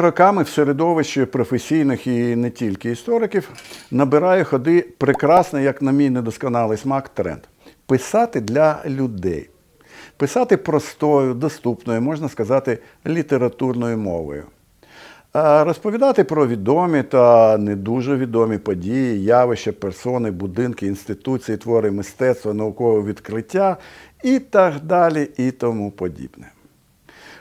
Роками в середовищі професійних і не тільки істориків набирає ходи прекрасний, як на мій недосконалий смак, тренд. Писати для людей. Писати простою, доступною, можна сказати, літературною мовою. Розповідати про відомі та не дуже відомі події, явища, персони, будинки, інституції, твори мистецтва, наукове відкриття і так далі, і тому подібне.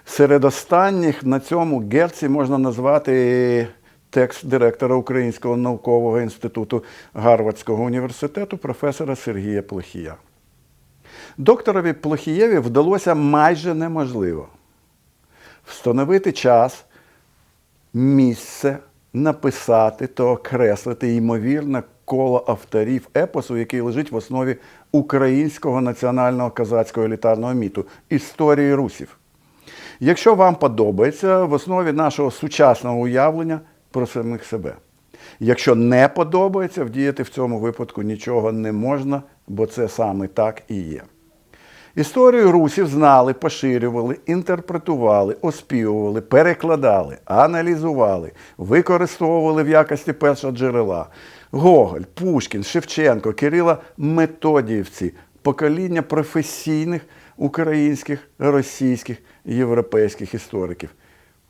Серед останніх на цьому герці можна назвати текст директора Українського наукового інституту Гарвардського університету професора Сергія Плохія. Докторові Плохієві вдалося майже неможливо встановити час, місце, написати та окреслити ймовірне коло авторів епосу, який лежить в основі українського національного козацького елітарного міту історії русів. Якщо вам подобається в основі нашого сучасного уявлення про самих себе. Якщо не подобається, вдіяти в цьому випадку нічого не можна, бо це саме так і є. Історію русів знали, поширювали, інтерпретували, оспівували, перекладали, аналізували, використовували в якості першого джерела. Гоголь, Пушкін, Шевченко, Кирила Методіївці, покоління професійних українських, російських, європейських істориків.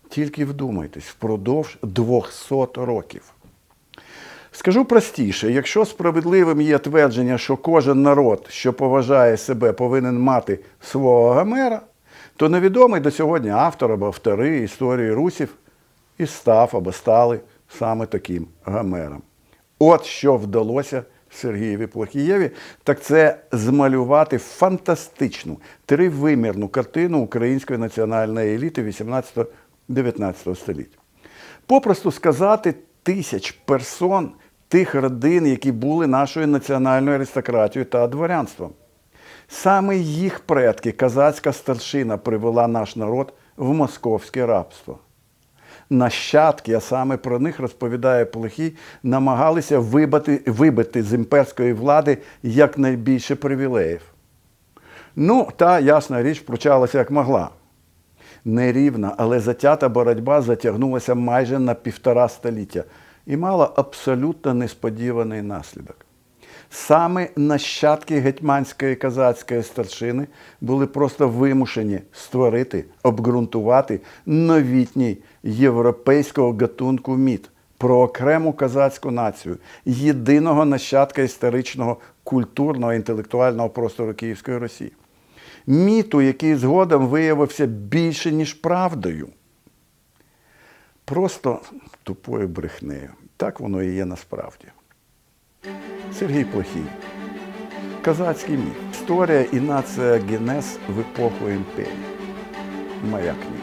Тільки вдумайтесь, впродовж 200 років. Скажу простіше, якщо справедливим є твердження, що кожен народ, що поважає себе, повинен мати свого Гомера, то невідомий до сьогодні автор або автори історії русів і став або стали саме таким Гомером. От що вдалося Сергієві Плохієві, так це змалювати фантастичну тривимірну картину української національної еліти 18-19 століття. Попросту сказати, тисяч персон тих родин, які були нашою національною аристократією та дворянством. Саме їх предки, казацька старшина, привела наш народ в московське рабство. Нащадки, а саме про них розповідає Плохій, намагалися вибити, вибити з імперської влади якнайбільше привілеїв. Ну, та ясна річ пручалася як могла. Нерівна, але затята боротьба затягнулася майже на півтора століття і мала абсолютно несподіваний наслідок. Саме нащадки гетьманської казацької старшини були просто вимушені створити, обґрунтувати новітній європейського гатунку міт про окрему казацьку націю, єдиного нащадка історичного культурного інтелектуального простору Київської Росії. Міту, який згодом виявився більше, ніж правдою. Просто тупою брехнею. Так воно і є насправді. Сергій Плохій. Казацький міф. Історія і нація Генез в епоху імперії. Моя книга.